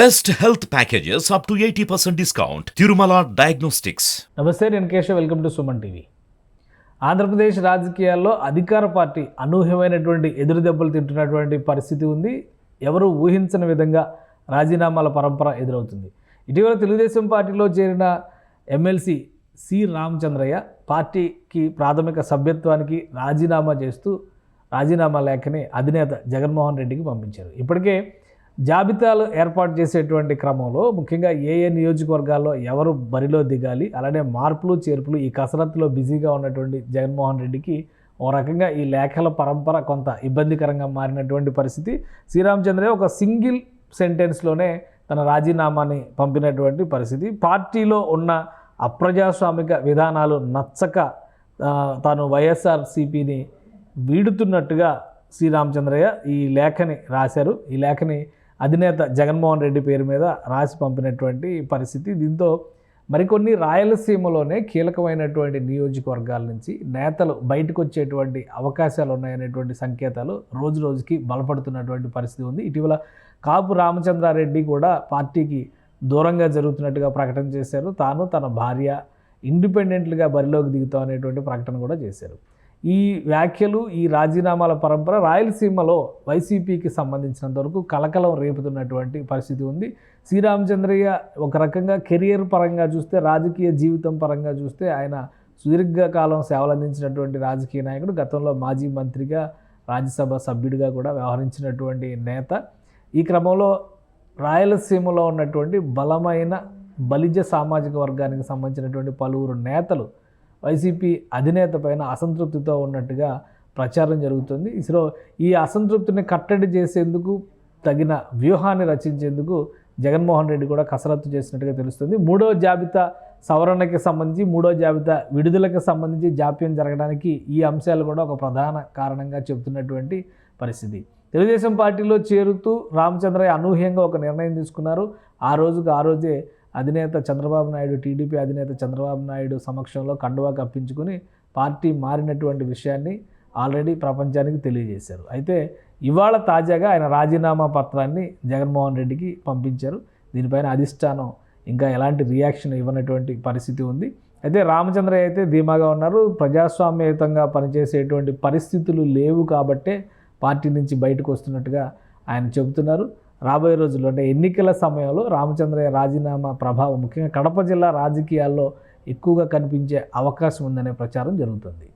Best health packages up to eighty percent discount Tirumala diagnostics నమస్తే నేను Keshav. Welcome to Suman TV Andhra Pradesh రాజకీయాల్లో అధికార party అనూహ్యమైనటువంటి ఎదురు దెబ్బలు తింటున్నటువంటి పరిస్థితి ఉంది. ఎవరు ఊహించని విధంగా రాజీనామాల పరంపర ఎదురవుతుంది. ఇటీవల తెలుగుదేశం పార్టీలో చేరిన ఎమ్మెల్సీ సి రామచంద్రయ్య పార్టీకి ప్రాథమిక సభ్యత్వానికి రాజీనామా చేస్తూ రాజీనామా లేఖని అధినేత జగన్మోహన్ రెడ్డికి పంపించారు. ఇప్పటికే జాబితాలు ఏర్పాటు చేసేటువంటి క్రమంలో ముఖ్యంగా ఏ ఏ నియోజకవర్గాల్లో ఎవరు బరిలో దిగాలి అలానే మార్పులు చేర్పులు ఈ కసరత్తులో బిజీగా ఉన్నటువంటి జగన్మోహన్ రెడ్డికి ఓ రకంగా ఈ లేఖల పరంపర కొంత ఇబ్బందికరంగా మారినటువంటి పరిస్థితి. శ్రీరామచంద్రయ్య ఒక సింగిల్ సెంటెన్స్లోనే తన రాజీనామాని పంపినటువంటి పరిస్థితి. పార్టీలో ఉన్న అప్రజాస్వామిక విధానాలు నచ్చక తాను వైఎస్ఆర్సీపీని వీడుతున్నట్టుగా శ్రీరామచంద్రయ్య ఈ లేఖని రాశారు. ఈ లేఖని అధినేత జగన్మోహన్ రెడ్డి పేరు మీద రాసి పంపినటువంటి పరిస్థితి. దీంతో మరికొన్ని రాయలసీమలోనే కీలకమైనటువంటి నియోజకవర్గాల నుంచి నేతలు బయటకు వచ్చేటువంటి అవకాశాలు ఉన్నాయనేటువంటి సంకేతాలు రోజు రోజుకి బలపడుతున్నటువంటి పరిస్థితి ఉంది. ఇటీవల కాపు రామచంద్రారెడ్డి కూడా పార్టీకి దూరంగా జరుగుతున్నట్టుగా ప్రకటన చేశారు. తాను తన భార్య ఇండిపెండెంట్లుగా బరిలోకి దిగుతాం అనేటువంటి ప్రకటన కూడా చేశారు. ఈ వ్యాఖ్యలు ఈ రాజీనామాల పరంపర రాయలసీమలో వైసీపీకి సంబంధించినంత వరకు కలకలం రేపుతున్నటువంటి పరిస్థితి ఉంది. శ్రీరామచంద్రయ్య ఒక రకంగా కెరియర్ పరంగా చూస్తే రాజకీయ జీవితం పరంగా చూస్తే ఆయన సుదీర్ఘకాలం సేవలు అందించినటువంటి రాజకీయ నాయకుడు గతంలో మాజీ మంత్రిగా రాజ్యసభ సభ్యుడిగా కూడా వ్యవహరించినటువంటి నేత. ఈ క్రమంలో రాయలసీమలో ఉన్నటువంటి బలమైన బలిజ సామాజిక వర్గానికి సంబంధించినటువంటి పలువురు నేతలు వైసీపీ అధినేత పైన అసంతృప్తితో ఉన్నట్టుగా ప్రచారం జరుగుతుంది. ఇస్రో ఈ అసంతృప్తిని కట్టడి చేసేందుకు తగిన వ్యూహాన్ని రచించేందుకు జగన్మోహన్ రెడ్డి కూడా కసరత్తు చేసినట్టుగా తెలుస్తుంది. మూడో జాబితా సవరణకి సంబంధించి మూడో జాబితా విడుదలకు సంబంధించి జాప్యం జరగడానికి ఈ అంశాలు కూడా ఒక ప్రధాన కారణంగా చెబుతున్నటువంటి పరిస్థితి. తెలుగుదేశం పార్టీలో చేరుతూ రామచంద్రయ్య అనూహ్యంగా ఒక నిర్ణయం తీసుకున్నారు. ఆ రోజుకు ఆ రోజే అధినేత చంద్రబాబు నాయుడు టీడీపీ అధినేత చంద్రబాబు నాయుడు సమక్షంలో కండువా కప్పించుకుని పార్టీ మారినటువంటి విషయాన్ని ఆల్రెడీ ప్రపంచానికి తెలియజేశారు. అయితే ఇవాళ తాజాగా ఆయన రాజీనామా పత్రాన్ని జగన్మోహన్ రెడ్డికి పంపించారు. దీనిపైన అధిష్టానం ఇంకా ఎలాంటి రియాక్షన్ ఇవ్వనటువంటి పరిస్థితి ఉంది. అయితే రామచంద్రయ్య అయితే ధీమాగా ఉన్నారు. ప్రజాస్వామ్యయుతంగా పనిచేసేటువంటి పరిస్థితులు లేవు కాబట్టే పార్టీ నుంచి బయటకు వస్తున్నట్టుగా ఆయన చెబుతున్నారు. రాబోయే రోజుల్లో అంటే ఎన్నికల సమయంలో రామచంద్రయ్య రాజీనామా ప్రభావం ముఖ్యంగా కడప జిల్లా రాజకీయాల్లో ఎక్కువగా కనిపించే అవకాశం ఉందనే ప్రచారం జరుగుతుంది.